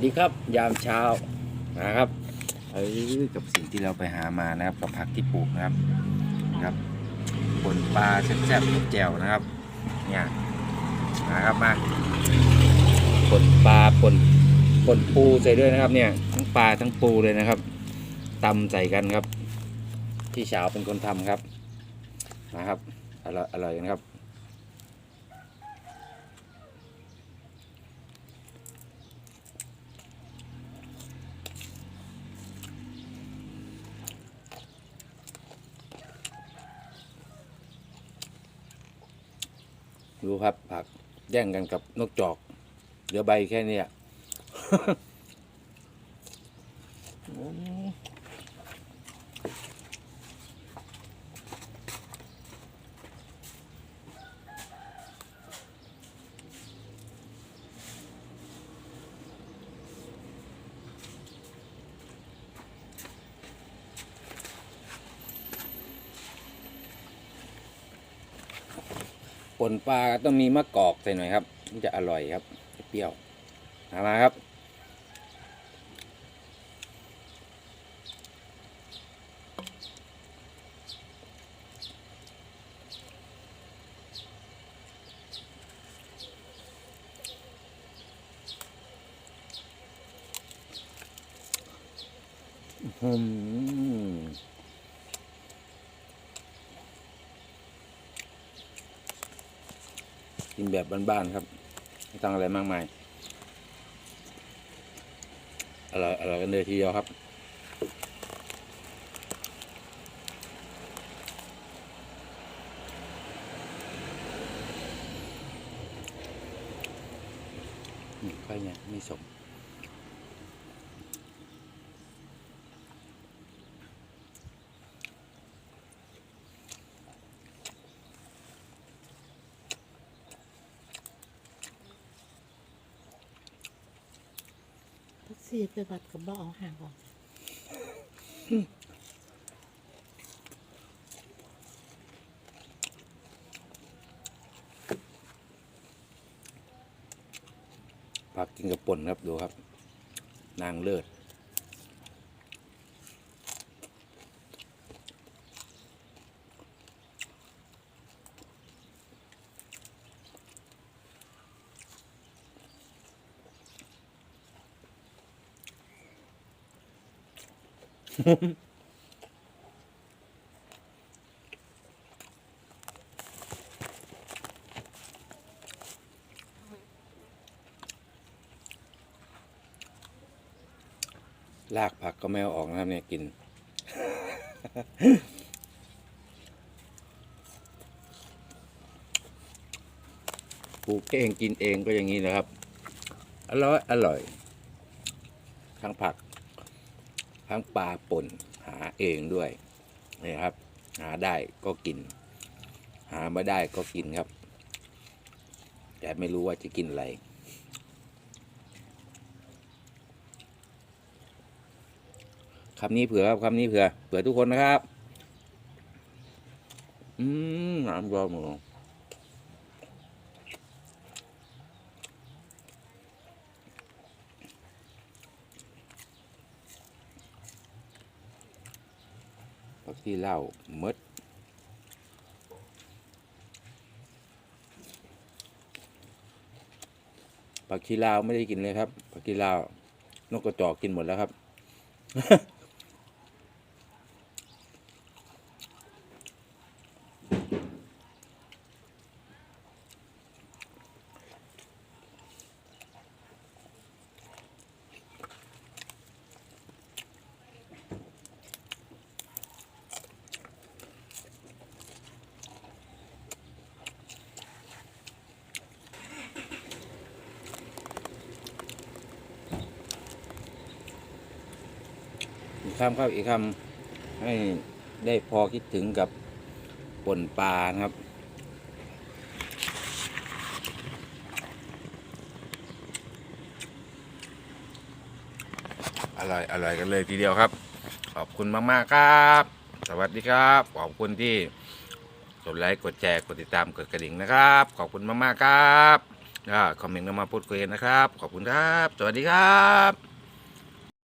สดีครับยามเช้านะครับเอ้ยกับสิ่งที่เราไปหามานะครับกับผักที่ปลูกนะครับนะครับปนปลาแซ่บๆกับแจ่วนะครับเนี่ยนะครับมาปนปลาปนปนปูใส่ด้วยนะครับเนี่ยทั้งปลาทั้งปูเลยนะครับตำใส่กันครับ ที่เช้าเป็นคนทำครับนะครับอร่อยอร่อยนะครับ ดูครับผักแย่งกันกับนกจอก เหลือใบแค่นี้ ปนปลาต้องมีมะกอกใส่หน่อยครับมันจะอร่อยครับเปรี้ยวมามาครับอืม กินแบบบ้านๆครับ ไม่ต้องอะไรมากมายอร่อยอร่อยกันเลยทีเดียวครับนี่ค่อยเนี่ยไม่สม สี่ไปบัดกับบ่เอาห่างออกผักกินกับป่นครับดูครับ นางเลิศ ลากผักก็ไม่เอาออกนะครับเนี่ยกิน ปลูกเองกินเองก็อย่างนี้นะครับ อร่อย อร่อย ทั้งผัก ทั้งปลาป่นหาเองด้วยนี่ครับ หาได้ก็กิน หาไม่ได้ก็กินครับ แต่ไม่รู้ว่าจะกินอะไรคำนี้เผื่อครับคำนี้เผื่อเผื่อทุกคนนะครับ อืมน้ำยอมหมู ผักที่เหล้าเมดผักชีลาวไม่ได้กินเลยครับผักชีลาวนกกระจอกกินหมดแล้วครับ คำครับอีกคำให้ได้พอคิดถึงกับป่นปลานะครับ อร่อยอร่อยกันเลยทีเดียวครับ ขอบคุณมาก ๆ ครับ สวัสดีครับ ขอบคุณที่กดไลค์ กดแชร์ กดติดตาม กดกระดิ่งนะครับ ขอบคุณมาก ๆ ครับคอมเมนต์เข้ามาพูดคุยกันนะครับ ขอบคุณครับ สวัสดีครับ